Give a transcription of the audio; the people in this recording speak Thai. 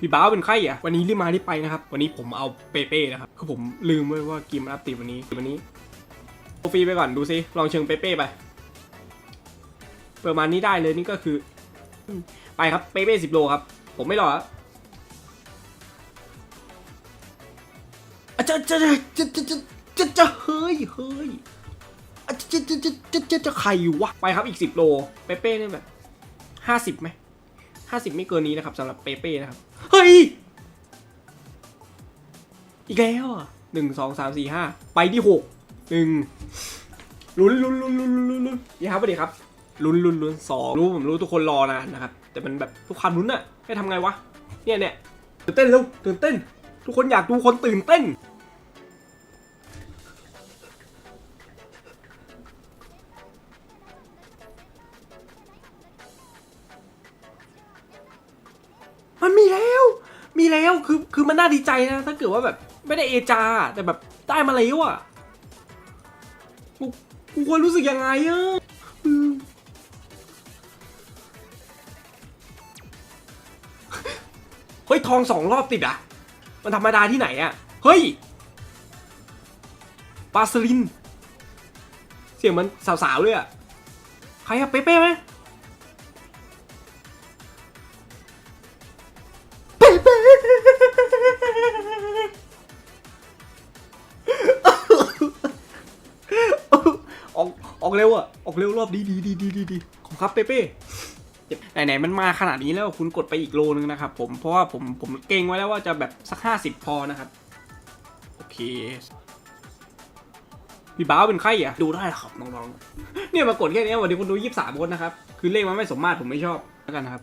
พี่บ้าเป็นไข้อะวันนี้รีบมารีบไปนะครับ วันนี้ผมเอาเปเป้นะครับคือผมลืมไว้ว่ากิมอัพติวันนี้วันนี้โอฟีไปก่อนดูซิลองเชิงเปเป้ไปประมาณนี้ได้เลยนี่ก็คือ ไปครับเปเป้สิบโลครับ ผมไม่รอจะจะจะจะจะจะจะเฮ้ยเฮ้ยจะจะจะจะจะจะใครวะไปครับอีกสิบโลเปเป้เนี่ยแบบห้าสิบไหม ห้าสิบไม่เกินนี้นะครับสำหรับเปเป้นะครับ เฮ้ย อีกแล้วอะหนึ่งสองสามสี่ห้าไปที่หกหนึ่งลุ้นลุ้นลุ้นลุ้นลุ้นลุ้นลุ้นยี่ครับสวัสดีครับลุ้นลุ้นลุ้นสองรู้ผมรู้ทุกคนรอนานนะครับ แต่มันแบบทุกความลุ้นอะให้ทำไงวะ เนี่ยเนี่ยตื่นเต้นเร็วตื่นเต้น ทุกคนอยากดูคนตื่นเต้น มันมีแล้ว มีแล้วคือคือมันน่าดีใจนะ ถ้าเกิดว่าแบบไม่ได้เอจา แต่แบบได้มาแล้วอะกูกูควรรู้สึกยังไงอะเฮ้ย ทองสองรอบติดอะ มันธรรมดาที่ไหนอะ เฮ้ยปาสลิน เสียงมันสาวๆเลยอะ ใครอะเป๊ะๆไหม ออกออกเร็วอะ ออกเร็วรอบดีดีดีดีดีดีขอบคุณครับเป้เป้ไหนไหนๆมันมาขนาดนี้แล้วคุณกดไปอีกโลนึงนะครับผมเพราะว่าผมผมเก่งไว้แล้วว่าจะแบบสักห้าสิบพอนะครับ โอเคพี่บ้าวเป็นใครอะดูได้ครับน้องๆเนี่ยมากดแค่นี้วันนี้คนดูยี่สิบสามคนนะครับ คือเลขมันไม่สมมาตรผมไม่ชอบแล้วกันนะครับ